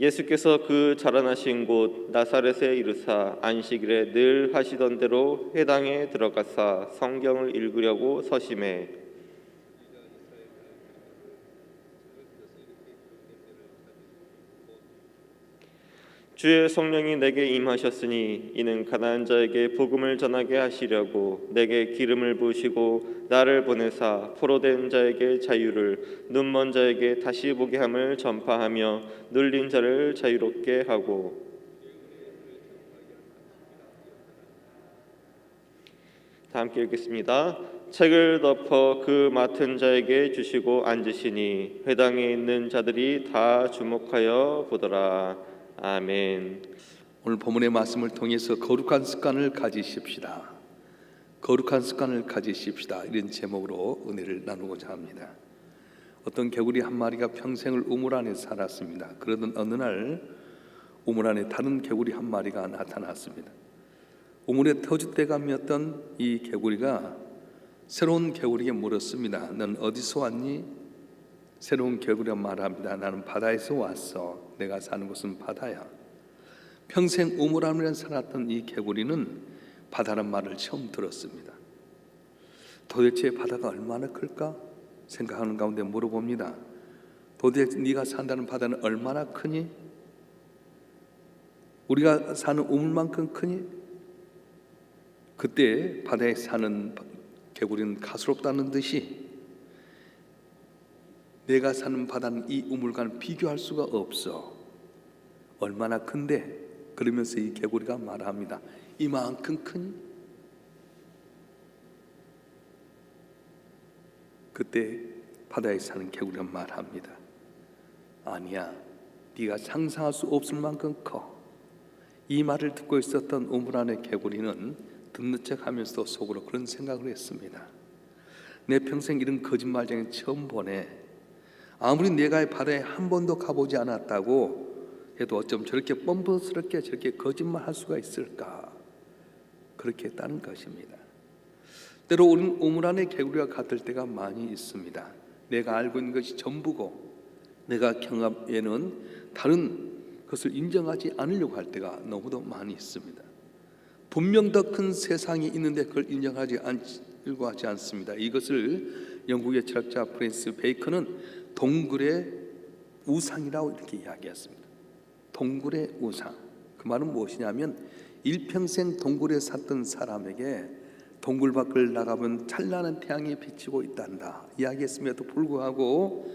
예수께서 그 자라나신 곳 나사렛에 이르사 안식일에 늘 하시던 대로 회당에 들어가사 성경을 읽으려고 서심해 주의 성령이 내게 임하셨으니 이는 가난한 자에게 복음을 전하게 하시려고 내게 기름을 부으시고 나를 보내사 포로된 자에게 자유를 눈먼 자에게 다시 보게 함을 전파하며 눌린 자를 자유롭게 하고 다 함께 읽겠습니다. 책을 덮어 그 맡은 자에게 주시고 앉으시니 회당에 있는 자들이 다 주목하여 보더라. 아멘. 오늘 본문의 말씀을 통해서 거룩한 습관을 가지십시다. 거룩한 습관을 가지십시다. 이런 제목으로 은혜를 나누고자 합니다. 어떤 개구리 한 마리가 평생을 우물 안에 살았습니다. 그러던 어느 날 우물 안에 다른 개구리 한 마리가 나타났습니다. 우물에 터줏대감이었던 이 개구리가 새로운 개구리에게 물었습니다. 넌 어디서 왔니? 새로운 개구리가 말합니다. 나는 바다에서 왔어. 내가 사는 곳은 바다야. 평생 우물 안에 살았던 이 개구리는 바다란 말을 처음 들었습니다. 도대체 바다가 얼마나 클까 생각하는 가운데 물어봅니다. 도대체 네가 산다는 바다는 얼마나 크니? 우리가 사는 우물만큼 크니? 그때 바다에 사는 개구리는 가스롭다는 듯이 내가 사는 바다는 이 우물과는 비교할 수가 없어. 얼마나 큰데? 그러면서 이 개구리가 말합니다. 이만큼 크니? 그때 바다에 사는 개구리가 말합니다. 아니야, 네가 상상할 수 없을 만큼 커. 이 말을 듣고 있었던 우물 안의 개구리는 듣는 척하면서 속으로 그런 생각을 했습니다. 내 평생 이런 거짓말쟁이 처음 보네. 아무리 내가 이 바다에 한 번도 가보지 않았다고 해도 어쩜 저렇게 뻔뻔스럽게 저렇게 거짓말 할 수가 있을까? 그렇게 했다는 것입니다. 때로 우물 안에 개구리와 같을 때가 많이 있습니다. 내가 알고 있는 것이 전부고 내가 경험에는 다른 것을 인정하지 않으려고 할 때가 너무도 많이 있습니다. 분명 더 큰 세상이 있는데 그걸 인정하지 않으려고 하지 않습니다. 이것을 영국의 철학자 프랜스 베이컨은 동굴의 우상이라고 이렇게 이야기했습니다. 동굴의 우상. 그 말은 무엇이냐면 일평생 동굴에 샀던 사람에게 동굴 밖을 나가면 찬란한 태양이 비치고 있단다 이야기했음에도 불구하고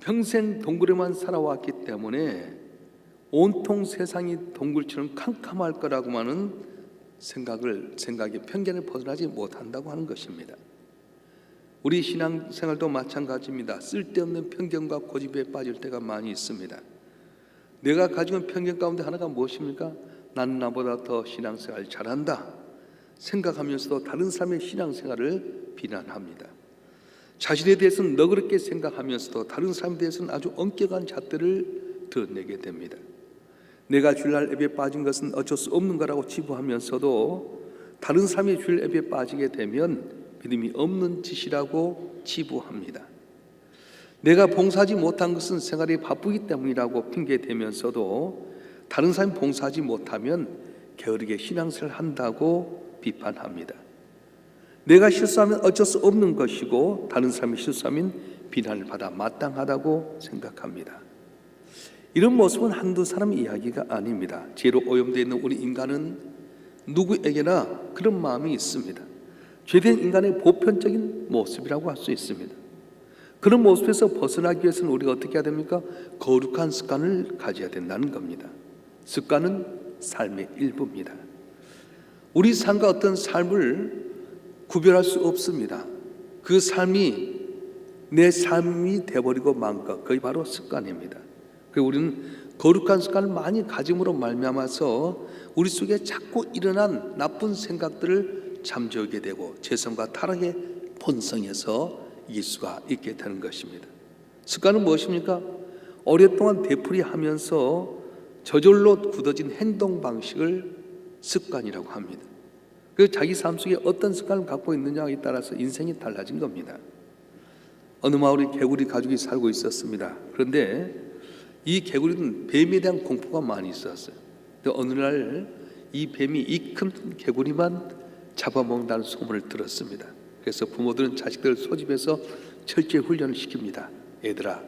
평생 동굴에만 살아왔기 때문에 온통 세상이 동굴처럼 캄캄할 거라고만은 생각을 생각의 편견을 벗어나지 못한다고 하는 것입니다. 우리 신앙생활도 마찬가지입니다. 쓸데없는 편견과 고집에 빠질 때가 많이 있습니다. 내가 가지고 있는 편견 가운데 하나가 무엇입니까? 나는 나보다 더 신앙생활 잘한다 생각하면서도 다른 사람의 신앙생활을 비난합니다. 자신에 대해서는 너그럽게 생각하면서도 다른 사람에 대해서는 아주 엄격한 잣대를 드러내게 됩니다. 내가 주일날 앱에 빠진 것은 어쩔 수 없는 거라고 치부하면서도 다른 사람이 주일 앱에 빠지게 되면 믿음이 없는 짓이라고 치부합니다. 내가 봉사하지 못한 것은 생활이 바쁘기 때문이라고 핑계 대면서도 다른 사람이 봉사하지 못하면 게으르게 신앙생활 한다고 비판합니다. 내가 실수하면 어쩔 수 없는 것이고 다른 사람이 실수하면 비난을 받아 마땅하다고 생각합니다. 이런 모습은 한두 사람 이야기가 아닙니다. 죄로 오염되어 있는 우리 인간은 누구에게나 그런 마음이 있습니다. 죄된 인간의 보편적인 모습이라고 할 수 있습니다. 그런 모습에서 벗어나기 위해서는 우리가 어떻게 해야 됩니까? 거룩한 습관을 가져야 된다는 겁니다. 습관은 삶의 일부입니다. 우리 삶과 어떤 삶을 구별할 수 없습니다. 그 삶이 내 삶이 돼버리고 만 것, 그게 바로 습관입니다. 그리고 우리는 거룩한 습관을 많이 가짐으로 말미암아서 우리 속에 자꾸 일어난 나쁜 생각들을 잠재우게 되고 죄성과 타락의 본성에서 이길 수가 있게 되는 것입니다. 습관은 무엇입니까? 오랫동안 되풀이하면서 저절로 굳어진 행동 방식을 습관이라고 합니다. 그 자기 삶 속에 어떤 습관을 갖고 있느냐에 따라서 인생이 달라진 겁니다. 어느 마을에 개구리 가족이 살고 있었습니다. 그런데 이 개구리는 뱀에 대한 공포가 많이 있었어요. 어느 날 이 뱀이 이 큰 개구리만 잡아먹는다는 소문을 들었습니다. 그래서 부모들은 자식들을 소집해서 철저히 훈련을 시킵니다. 얘들아,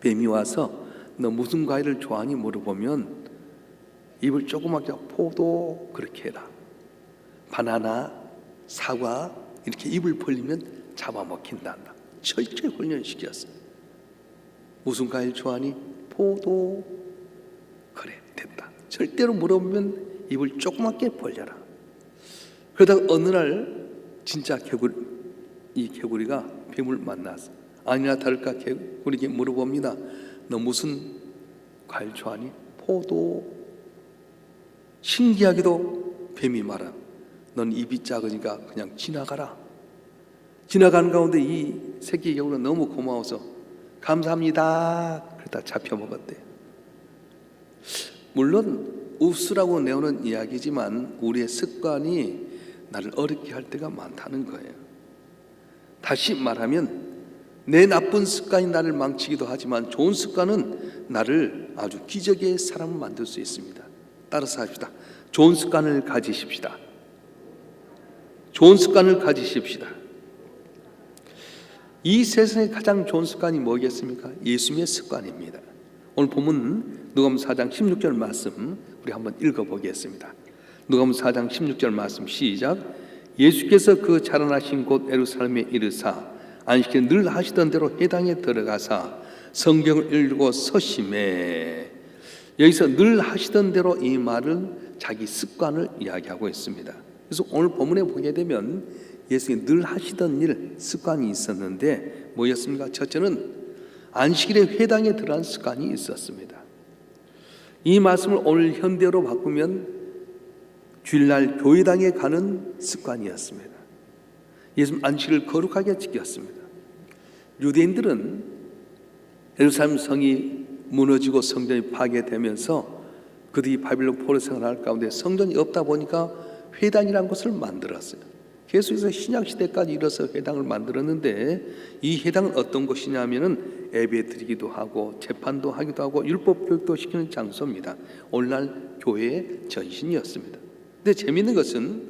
뱀이 와서 너 무슨 과일을 좋아하니 물어보면 입을 조그맣게 포도 그렇게 해라. 바나나, 사과 이렇게 입을 벌리면 잡아먹힌다. 철저히 훈련시켰어요. 무슨 과일 좋아하니? 포도. 그래, 됐다. 절대로 물어보면 입을 조그맣게 벌려라. 그러다가 어느 날 진짜 개구리, 이 개구리가 뱀을 만났어. 아니나 다를까 개구리에게 물어봅니다. 너 무슨 과일 좋아하니? 포도. 신기하게도 뱀이 말아. 넌 입이 작으니까 그냥 지나가라. 지나가는 가운데 이 새끼 개구리가 너무 고마워서 감사합니다. 그러다 잡혀 먹었대. 물론 uf스라고 내오는 이야기지만 우리의 습관이 나를 어렵게 할 때가 많다는 거예요. 다시 말하면 내 나쁜 습관이 나를 망치기도 하지만 좋은 습관은 나를 아주 기적의 사람을 만들 수 있습니다. 따라서 합시다. 좋은 습관을 가지십시다. 좋은 습관을 가지십시다. 이 세상에 가장 좋은 습관이 뭐겠습니까? 예수님의 습관입니다. 오늘 보면 누가복음 4장 16절 말씀 우리 한번 읽어 보겠습니다. 누가복음 4장 16절 말씀 시작. 예수께서 그 자라나신 곳 예루살렘에 이르사 안식일 늘 하시던 대로 회당에 들어가사 성경을 읽고 서심해 여기서 늘 하시던 대로 이 말은 자기 습관을 이야기하고 있습니다. 그래서 오늘 본문에 보게 되면 예수님이 늘 하시던 일 습관이 있었는데 뭐였습니까? 첫째는 안식일에 회당에 들어간 습관이 있었습니다. 이 말씀을 오늘 현대로 바꾸면 주일날 교회당에 가는 습관이었습니다. 예수님 안식일을 거룩하게 지켰습니다. 유대인들은 예루살렘 성이 무너지고 성전이 파괴되면서 그들이 바빌론 포로 생활할 가운데 성전이 없다 보니까 회당이라는 것을 만들었어요. 계속해서 신약 시대까지 이뤄서 회당을 만들었는데 이 회당은 어떤 곳이냐면은 예배 드리기도 하고 재판도 하기도 하고 율법 교육도 시키는 장소입니다. 오늘날 교회의 전신이었습니다. 근데 재미있는 것은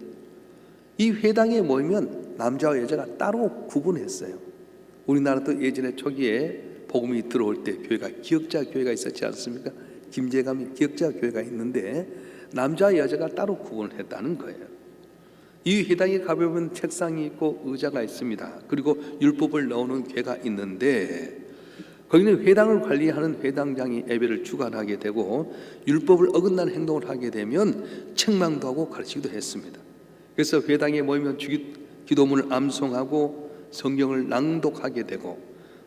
이 회당에 모이면 남자와 여자가 따로 구분했어요. 우리나라도 예전에 초기에 복음이 들어올 때 교회가 기억자 교회가 있었지 않습니까? 김제감이 기억자 교회가 있는데 남자 여자가 따로 구분을 했다는 거예요. 이 회당에 가보면 책상이 있고 의자가 있습니다. 그리고 율법을 넣는 괴가 있는데 거기는 회당을 관리하는 회당장이 예배를 주관하게 되고 율법을 어긋나는 행동을 하게 되면 책망도 하고 가르치기도 했습니다. 그래서 회당에 모이면 기도문을 암송하고 성경을 낭독하게 되고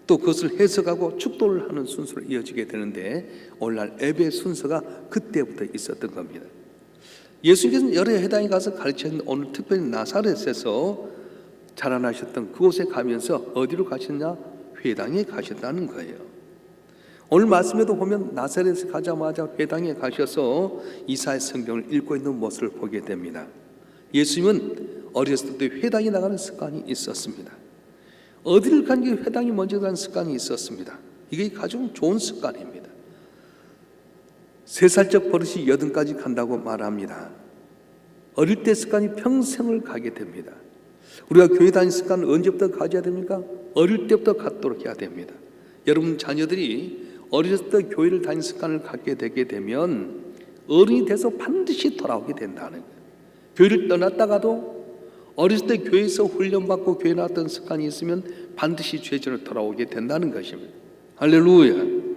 또 그것을 해석하고 축도를 하는 순서로 이어지게 되는데 오늘날 예배 순서가 그때부터 있었던 겁니다. 예수님께서는 여러 회당에 가서 가르치는 오늘 특별히 나사렛에서 자라나셨던 그곳에 가면서 어디로 가셨냐? 회당에 가셨다는 거예요. 오늘 말씀에도 보면 나사렛에 가자마자 회당에 가셔서 이사의 성경을 읽고 있는 모습을 보게 됩니다. 예수님은 어렸을 때 회당에 나가는 습관이 있었습니다. 어디를 간게 회당이 먼저 가는 습관이 있었습니다. 이게 가장 좋은 습관입니다. 세 살적 버릇이 여든까지 간다고 말합니다. 어릴 때 습관이 평생을 가게 됩니다. 우리가 교회 다니는 습관을 언제부터 가져야 됩니까? 어릴 때부터 갖도록 해야 됩니다. 여러분 자녀들이 어렸을 때 교회를 다니는 습관을 갖게 되게 되면 어른이 돼서 반드시 돌아오게 된다는 거예요. 교회를 떠났다가도 어렸을 때 교회에서 훈련받고 교회 나왔던 습관이 있으면 반드시 죄전을 돌아오게 된다는 것입니다. 할렐루야.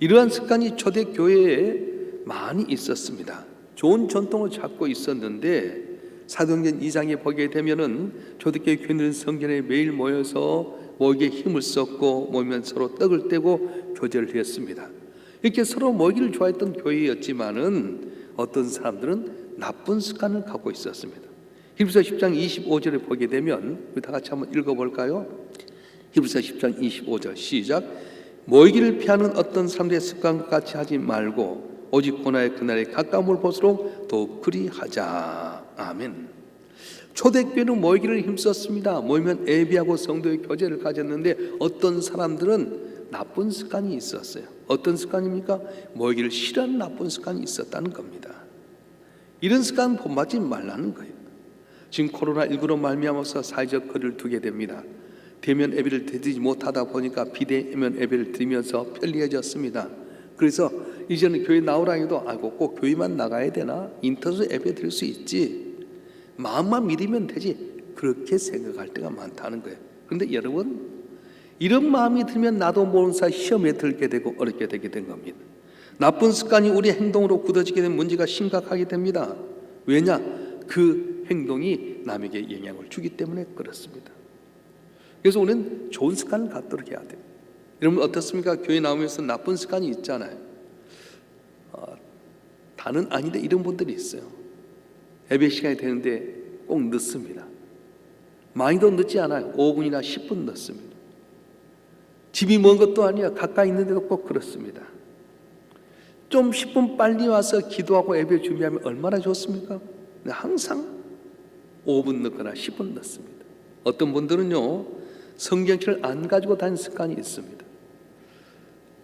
이러한 습관이 초대 교회에 많이 있었습니다. 좋은 전통을 찾고 있었는데 사도행전 2장에 보게 되면은 초대교회 교인들은 성전에 매일 모여서 모이게 힘을 썼고 모이면 서로 떡을 떼고 교제를 했습니다. 이렇게 서로 모이기를 좋아했던 교회였지만은 어떤 사람들은 나쁜 습관을 갖고 있었습니다. 히브리서 10장 25절에 보게 되면 우리 다 같이 한번 읽어볼까요? 히브리서 10장 25절 시작. 모이기를 피하는 어떤 사람들의 습관과 같이 하지 말고 오직 고나의 그날에 가까움을 볼수록 더욱 그리하자. 아멘. 초대교회는 모이기를 힘썼습니다. 모이면 예비하고 성도의 교제를 가졌는데 어떤 사람들은 나쁜 습관이 있었어요. 어떤 습관입니까? 모이기를 싫어하는 나쁜 습관이 있었다는 겁니다. 이런 습관 본받지 말라는 거예요. 지금 코로나19로 말미암아서 사회적 거리를 두게 됩니다. 대면 예배를 드리지 못하다 보니까 비대면 예배를 드리면서 편리해졌습니다. 그래서 이제는 교회 나오라 해도 아이고 꼭 교회만 나가야 되나? 인터넷 예배 드릴 수 있지. 마음만 믿으면 되지. 그렇게 생각할 때가 많다는 거예요. 그런데 여러분 이런 마음이 들면 나도 모르는 사이 시험에 들게 되고 어렵게 되게 된 겁니다. 나쁜 습관이 우리 행동으로 굳어지게 된 문제가 심각하게 됩니다. 왜냐? 그 행동이 남에게 영향을 주기 때문에 그렇습니다. 그래서 우리는 좋은 습관을 갖도록 해야 돼요. 여러분 어떻습니까? 교회 나오면서 나쁜 습관이 있잖아요. 어, 다는 아닌데 이런 분들이 있어요. 예배 시간이 되는데 꼭 늦습니다. 많이도 늦지 않아요. 5분이나 10분 늦습니다. 집이 먼 것도 아니야. 가까이 있는데도 꼭 그렇습니다. 좀 10분 빨리 와서 기도하고 예배 준비하면 얼마나 좋습니까? 항상 5분 늦거나 10분 늦습니다. 어떤 분들은요 성경책을 안 가지고 다니는 습관이 있습니다.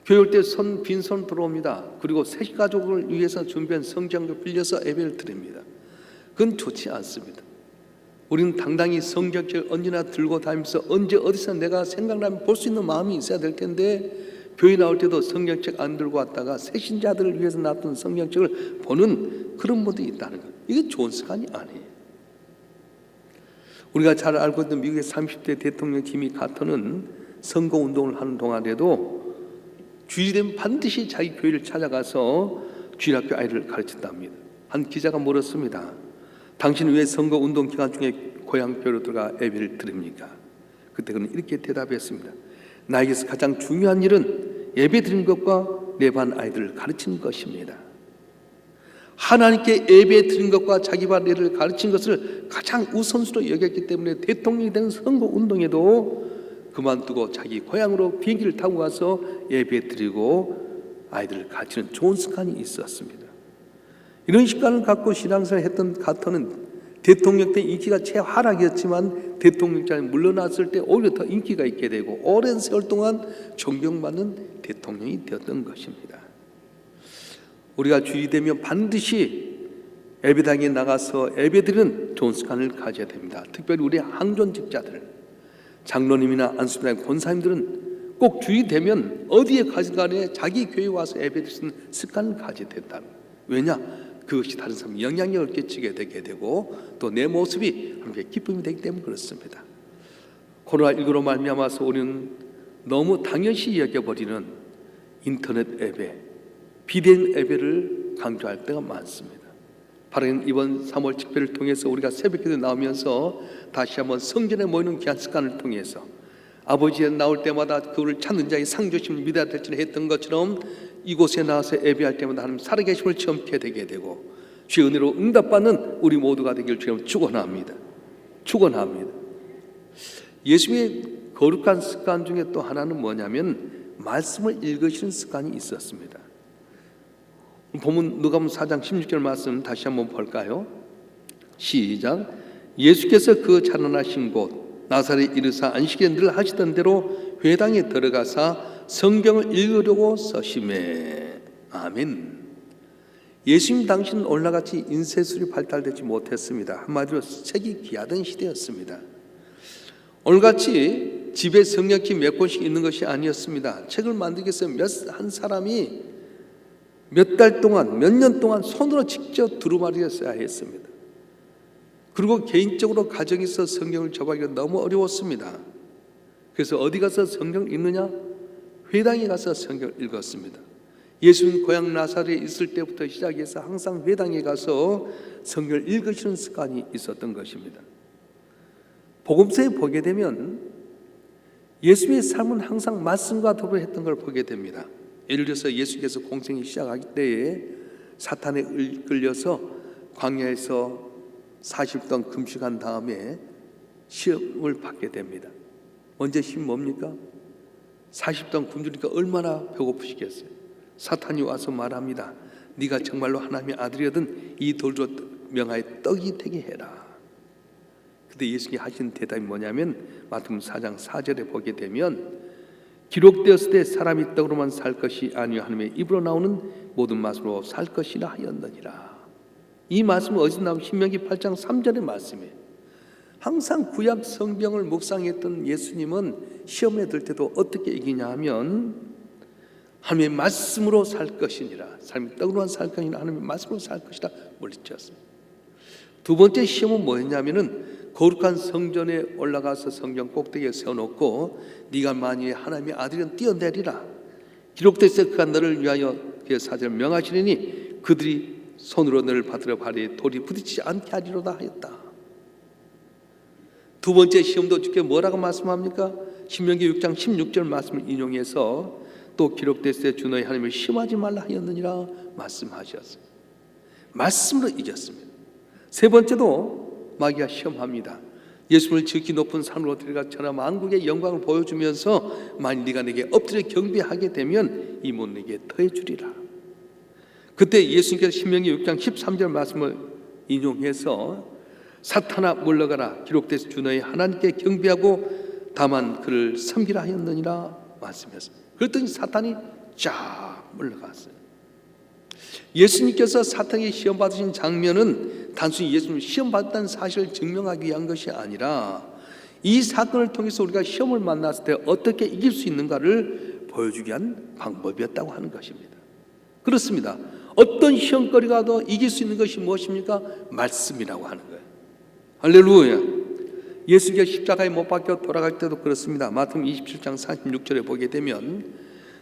교회 올때손 빈손 들어옵니다. 그리고 새 가족을 위해서 준비한 성경을 빌려서 예배를 드립니다. 그건 좋지 않습니다. 우리는 당당히 성경책을 언제나 들고 다니면서 언제 어디서 내가 생각나면 볼 수 있는 마음이 있어야 될 텐데 교회 나올 때도 성경책 안 들고 왔다가 새신자들을 위해서 놨던 성경책을 보는 그런 분들이 있다는 거예요. 이게 좋은 습관이 아니에요. 우리가 잘 알고 있는 미국의 30대 대통령 지미 카터는 선거 운동을 하는 동안에도 주일되면 반드시 자기 교회를 찾아가서 주일학교 아이를 가르친답니다. 한 기자가 물었습니다. 당신은 왜 선거 운동 기간 중에 고향 교회로 들어가 예배를 드립니까? 그때 그는 이렇게 대답했습니다. 나에게서 가장 중요한 일은 예배 드리는 것과 내 반 아이들을 가르치는 것입니다. 하나님께 예배 드린 것과 자기 반 애를 가르친 것을 가장 우선수로 여겼기 때문에 대통령이 되는 선거 운동에도 그만두고 자기 고향으로 비행기를 타고 가서 예배 드리고 아이들을 가르치는 좋은 습관이 있었습니다. 이런 습관을 갖고 신앙생활을 했던 가터는 대통령 때 인기가 최하락이었지만 대통령장에 물러났을 때 오히려 더 인기가 있게 되고 오랜 세월 동안 존경받는 대통령이 되었던 것입니다. 우리가 주의 되면 반드시 예배당에 나가서 예배드리는 좋은 습관을 가져야 됩니다. 특별히 우리 항존직자들, 장로님이나 안수부장 권사님들은 꼭 주의 되면 어디에 가든 간에 자기 교회 와서 예배드리는 습관을 가져야 된다. 왜냐? 그것이 다른 사람 영향력을 끼치게 되게 되고 또 내 모습이 함께 기쁨이 되기 때문에 그렇습니다. 코로나19로 말미암아서 우리는 너무 당연시 여겨버리는 인터넷 예배, 비대면 예배를 강조할 때가 많습니다. 바로 이번 3월 집회를 통해서 우리가 새벽기도 나오면서 다시 한번 성전에 모이는 귀한 습관을 통해서 아버지의 나올 때마다 그를 찾는 자의 상조심을 믿어야 될지 했던 것처럼 이곳에 나와서 예배할 때마다 하나님 살아계심을 체험케 되게 되고 주의 은혜로 응답받는 우리 모두가 되길 주님 축원합니다. 축원합니다. 예수의 거룩한 습관 중에 또 하나는 뭐냐면 말씀을 읽으시는 습관이 있었습니다. 본문 누가복음 4장 16절 말씀 다시 한번 볼까요? 시작. 예수께서 그 자라나신 곳 나사렛 이르사 안식에 늘 하시던 대로 회당에 들어가사 성경을 읽으려고 서심해. 아멘. 예수님 당시는 올라같이 인쇄술이 발달되지 못했습니다. 한마디로 책이 귀하던 시대였습니다. 오늘같이 집에 성경책 몇 권씩 있는 것이 아니었습니다. 책을 만들기 위해서 몇 한 사람이 몇 달 동안, 몇 년 동안 손으로 직접 두루마리에 써야 했습니다. 그리고 개인적으로 가정에서 성경을 접하기가 너무 어려웠습니다. 그래서 어디 가서 성경을 읽느냐? 회당에 가서 성경을 읽었습니다. 예수님 고향 나사렛에 있을 때부터 시작해서 항상 회당에 가서 성경을 읽으시는 습관이 있었던 것입니다. 복음서에 보게 되면 예수님의 삶은 항상 말씀과 도를 했던 걸 보게 됩니다. 예를 들어서 예수께서 공생이 시작하기 때에 사탄에 끌려서 광야에서 40동 금식한 다음에 시험을 받게 됩니다. 언제 시험 뭡니까? 40동 굶주니까 얼마나 배고프시겠어요. 사탄이 와서 말합니다. 네가 정말로 하나님의 아들이거든 이 돌로 명하여 떡이 되게 해라. 그때 예수님이 하신 대답이 뭐냐면 마태복음 4장 4절에 보게 되면 기록되었을 때 사람이 떡으로만 살 것이 아니요 하나님의 입으로 나오는 모든 말씀으로 살 것이라 하였느니라. 이 말씀은 어디서 나온 신명기 8장 3절의 말씀이에요. 항상 구약 성경을 묵상했던 예수님은 시험에 들 때도 어떻게 이기냐 하면 하나님의 말씀으로 살 것이니라. 삶이 떡으로만 살 것이니라. 하나님의 말씀으로 살 것이라 물리쳤습니다. 두 번째 시험은 뭐였냐면은 거룩한 성전에 올라가서 성전 꼭대기에 세워놓고 네가 만일 하나님의 아들이면 뛰어내리라. 기록돼서 그가 너를 위하여 그의 사절 명하시리니 그들이 손으로 너를 받들어 발에 돌이 부딪히지 않게 하리로다 하였다. 두 번째 시험도 주께 뭐라고 말씀합니까? 신명기 6장 16절 말씀을 인용해서 또 기록됐을 때 주 너희 하나님을 시험하지 말라 하였느니라 말씀하셨어요. 말씀으로 이겼습니다. 세 번째도 마귀가 시험합니다. 예수를 지극히 높은 산으로 들어가 천하 만국의 영광을 보여주면서 만일 네가 내게 엎드려 경배하게 되면 이못 내게 더해 주리라. 그때 예수님께서 신명기 6장 13절 말씀을 인용해서 사탄아 물러가라 기록돼서 주 너희 하나님께 경배하고 다만 그를 섬기라 하였느니라 말씀했습니다. 그랬더니 사탄이 쫙 물러갔어요. 예수님께서 사탄에게 시험 받으신 장면은 단순히 예수님 시험 받았다는 사실을 증명하기 위한 것이 아니라 이 사건을 통해서 우리가 시험을 만났을 때 어떻게 이길 수 있는가를 보여주기 위한 방법이었다고 하는 것입니다. 그렇습니다. 어떤 시험거리가 더 이길 수 있는 것이 무엇입니까? 말씀이라고 하는 거예요. 할렐루야. 예수께서 십자가에 못 박혀 돌아갈 때도 그렇습니다. 마태복음 27장 46절에 보게 되면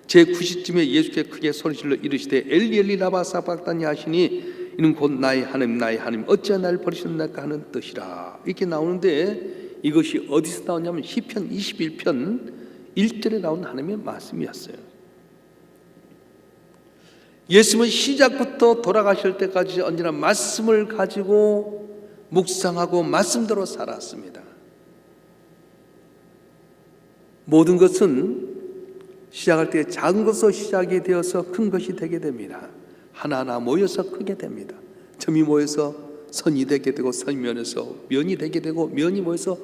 제 9시쯤에 예수께 크게 소리질러 이르시되 엘리 엘리 라바 사박다니 하시니 이는 곧 나의 하나님 나의 하나님 어찌하여 나를 버리셨나까 하는 뜻이라 이렇게 나오는데 이것이 어디서 나오냐면 시편 21편 1절에 나온 하나님의 말씀이었어요. 예수님은 시작부터 돌아가실 때까지 언제나 말씀을 가지고 묵상하고 말씀대로 살았습니다. 모든 것은 시작할 때 작은 것으로 시작이 되어서 큰 것이 되게 됩니다. 하나하나 모여서 크게 됩니다. 점이 모여서 선이 되게 되고 선이 면에서 면이 되게 되고 면이 모여서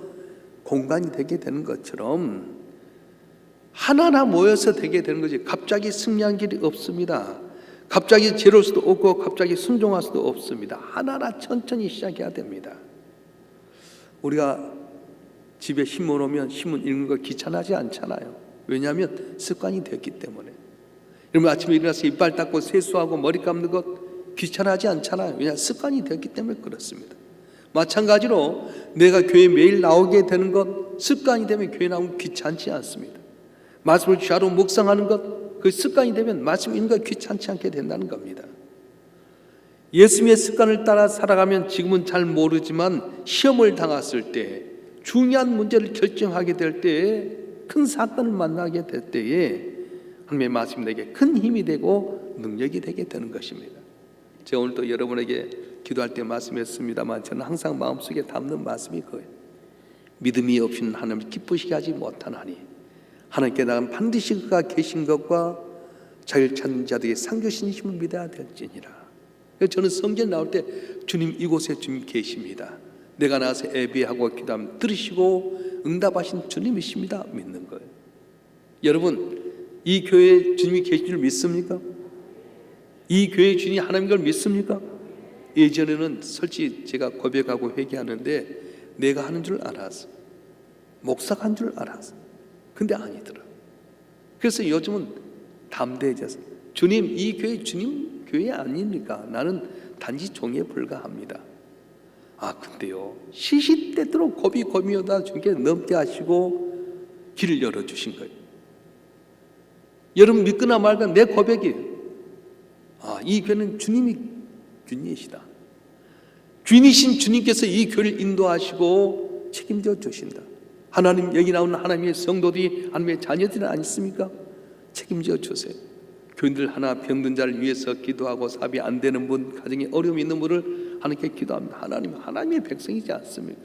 공간이 되게 되는 것처럼 하나하나 모여서 되게 되는 거지 갑자기 승리한 길이 없습니다. 갑자기 제로할 수도 없고 갑자기 순종할 수도 없습니다. 하나하나 천천히 시작해야 됩니다. 우리가 집에 신문 오면 신문 읽는 거 귀찮아하지 않잖아요. 왜냐하면 습관이 됐기 때문에. 여러분 아침에 일어나서 이빨 닦고 세수하고 머리 감는 것 귀찮아하지 않잖아요. 왜냐 습관이 됐기 때문에 그렇습니다. 마찬가지로 내가 교회 매일 나오게 되는 것 습관이 되면 교회 나오면 귀찮지 않습니다. 말씀을 주하로 묵상하는 것 그 습관이 되면 말씀 읽는 것 귀찮지 않게 된다는 겁니다. 예수님의 습관을 따라 살아가면 지금은 잘 모르지만 시험을 당했을 때 중요한 문제를 결정하게 될 때에 큰 사건을 만나게 될 때에 하나님의 말씀이 내게 큰 힘이 되고 능력이 되게 되는 것입니다. 제가 오늘 또 여러분에게 기도할 때 말씀했습니다만 저는 항상 마음속에 담는 말씀이 그거예요. 믿음이 없이는 하나님을 기쁘시게 하지 못하나니 하나님께 나간 반드시 그가 계신 것과 자기를 찾는 자들에게 상교신이심을 믿어야 될지니라. 저는 성경 나올 때 주님 이곳에 주님 계십니다. 내가 나와서 예배하고 기도하면 들으시고 응답하신 주님이십니다. 믿는 거예요. 여러분 이 교회에 주님이 계신 줄 믿습니까? 이 교회 주님이 하나님인 걸 믿습니까? 예전에는 솔직히 제가 고백하고 회개하는데 내가 하는 줄 알았어. 목사가 한줄 알았어. 근데 아니더라. 그래서 요즘은 담대해져서 주님 이 교회 주님 교회 아닙니까? 나는 단지 종에 불과합니다. 아 근데요 시시때때로 고비 고미오다 주께 넘게 하시고 길을 열어 주신 거예요. 여러분 믿거나 말거나 내 고백이 아이 교회는 주님이 주님이시다. 주인이신 주님께서 이 교회를 인도하시고 책임져 주신다. 하나님 여기 나오는 하나님의 성도들이 하나님의 자녀들은 아니습니까? 책임져 주세요. 교인들 하나 병든 자를 위해서 기도하고 사비 안 되는 분, 가정에 어려움이 있는 분을 하나님께 기도합니다. 하나님 하나님의 백성이지 않습니까?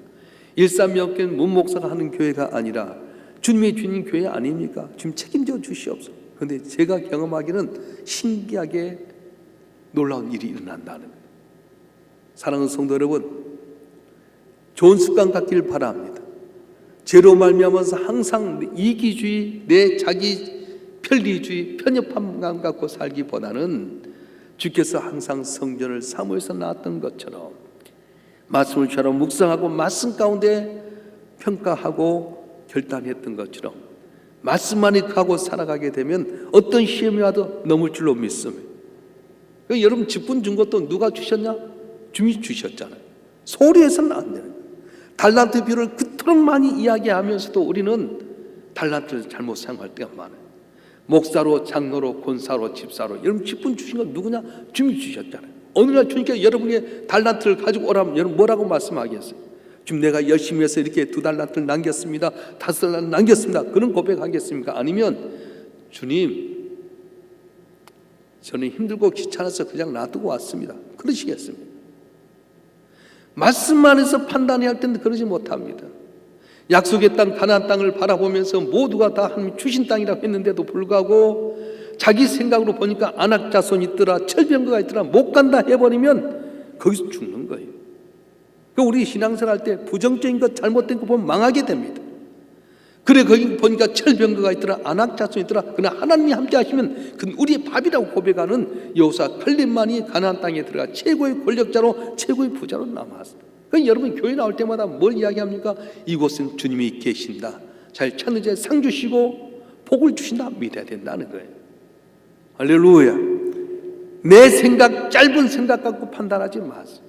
일삼명교회 문목사가 하는 교회가 아니라 주님의 주님 교회 아닙니까? 주님 책임져 주시옵소서. 그런데 제가 경험하기는 신기하게 놀라운 일이 일어난다는 거예요. 사랑하는 성도 여러분, 좋은 습관 갖기를 바랍니다. 죄로 말미암아서 항상 이기주의, 내 자기 편리주의, 편협함감 갖고 살기보다는 주께서 항상 성전을 사모해서 나왔던 것처럼 말씀을 처럼 묵상하고 말씀 가운데 평가하고 결단했던 것처럼 말씀만이 가고 살아가게 되면 어떤 시험이 와도 넘을 줄로 믿습니다. 그 여러분 직분 준 것도 누가 주셨냐? 주님이 주셨잖아요. 소리에서는 안 되는. 달란트 비율을 그토록 많이 이야기하면서도 우리는 달란트를 잘못 사용할 때가 많아요. 목사로, 장로로, 권사로, 집사로 여러분 직분 주신 건 누구냐? 주님이 주셨잖아요. 어느 날 주님께 여러분의 달란트를 가지고 오라면 여러분 뭐라고 말씀하겠어요? 지금 내가 열심히 해서 이렇게 두 달란트를 남겼습니다. 다섯 달란트 남겼습니다. 그런 고백하겠습니까? 아니면 주님 저는 힘들고 귀찮아서 그냥 놔두고 왔습니다. 그러시겠습니까? 말씀만 해서 판단해야 할 텐데 그러지 못합니다. 약속의 땅 가나안 땅을 바라보면서 모두가 다 하나님 주신 땅이라고 했는데도 불구하고 자기 생각으로 보니까 안악 자손이 있더라 철병거가 있더라 못 간다 해버리면 거기서 죽는 거예요. 그 우리 신앙생활 때 부정적인 것 잘못된 거 보면 망하게 됩니다. 그래 거기 보니까 철병거가 있더라 안악 자손이 있더라 그러나 하나님이 함께 하시면 그건 우리의 밥이라고 고백하는 여호사 칼렙만이 가나안 땅에 들어가 최고의 권력자로 최고의 부자로. 그 여러분 교회 나올 때마다 뭘 이야기합니까? 이곳은 주님이 계신다. 잘 찾는 자에 상 주시고 복을 주신다 믿어야 된다는 거예요. 할렐루야. 내 생각 짧은 생각 갖고 판단하지 마세요.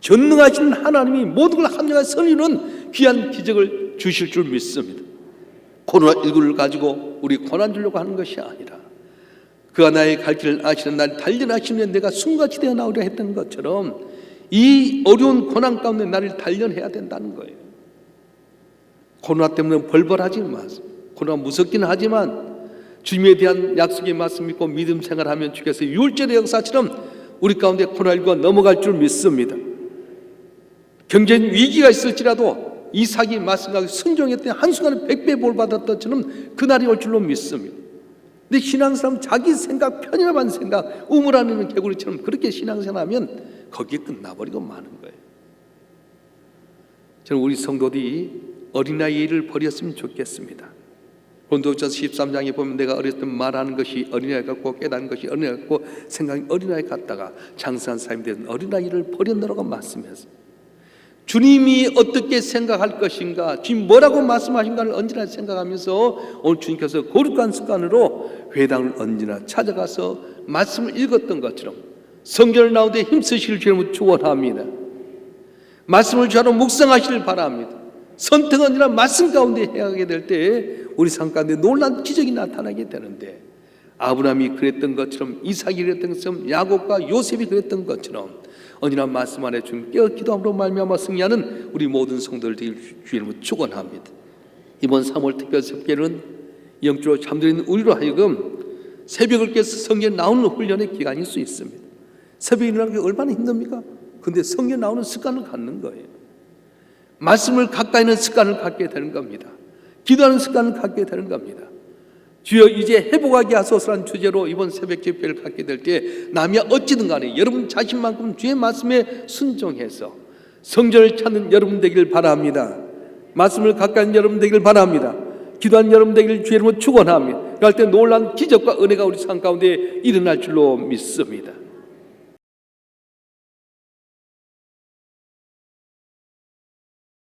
전능하신 하나님이 모든 걸 합력한 선이는 귀한 기적을 주실 줄 믿습니다. 코로나19를 가지고 우리 고난 주려고 하는 것이 아니라 그가 나의 갈 길을 아시는 날 단련하시면 내가 숨같이 되어 나오려 했던 것처럼 이 어려운 고난 가운데 나를 단련해야 된다는 거예요. 코로나 때문에 벌벌하지 마세요. 코로나 무섭기는 하지만 주님에 대한 약속의 말씀 믿고 믿음 생활하면 주께서 율절의 역사처럼 우리 가운데 코로나19가 넘어갈 줄 믿습니다. 경제 위기가 있을지라도 이삭이 말씀하고 순종했더니 한순간에 백배 볼 받았던처럼 그날이 올 줄로 믿습니다. 근데 신앙사람 자기 생각, 편협한 생각, 우물안에는 개구리처럼 그렇게 신앙생활하면 거기에 끝나버리고 마는 거예요. 저는 우리 성도들이 어린아이를 버렸으면 좋겠습니다. 본도전서 13장에 보면 내가 어렸을 때 말하는 것이 어린아이 같고 깨닫는 것이 어린아이 같고 생각이 어린아이 같다가 장사한 사람이 된 어린아이를 버렸노라고 말씀했어요. 주님이 어떻게 생각할 것인가, 주님 뭐라고 말씀하신가를 언제나 생각하면서 오늘 주님께서 거룩한 습관으로 회당을 언제나 찾아가서 말씀을 읽었던 것처럼 성경을 나오되 힘쓰실 주님을 축원합니다. 말씀을 저로 묵상하시길 바랍니다. 선택은 아니라 말씀 가운데 해가게 될때 우리 삶 가운데 놀란 기적이 나타나게 되는데 아브라함이 그랬던 것처럼 이삭이 그랬던 것처럼 야곱과 요셉이 그랬던 것처럼 언제나 말씀 안에 좀 깨어 기도함으로 말미암아 승리하는 우리 모든 성도들 주님을 축원합니다. 이번 3월 특별 새벽에는 영적으로 있는 우리로 하여금 새벽을 깨서 성경에 나오는 훈련의 기간일 수 있습니다. 새벽에 일어나는 게 얼마나 힘듭니까? 근데 성경에 나오는 습관을 갖는 거예요. 말씀을 가까이 있는 습관을 갖게 되는 겁니다. 기도하는 습관을 갖게 되는 겁니다. 주여 이제 회복하게 하소서라는 주제로 이번 새벽 집회를 갖게 될 때 남이 어찌든 간에 여러분 자신만큼 주의 말씀에 순종해서 성전을 찾는 여러분 되길 바랍니다. 말씀을 가까이 있는 여러분 되길 바랍니다. 기도하는 여러분 되길 주의 이름으로 축원합니다. 그럴 때 놀란 기적과 은혜가 우리 삶 가운데 일어날 줄로 믿습니다.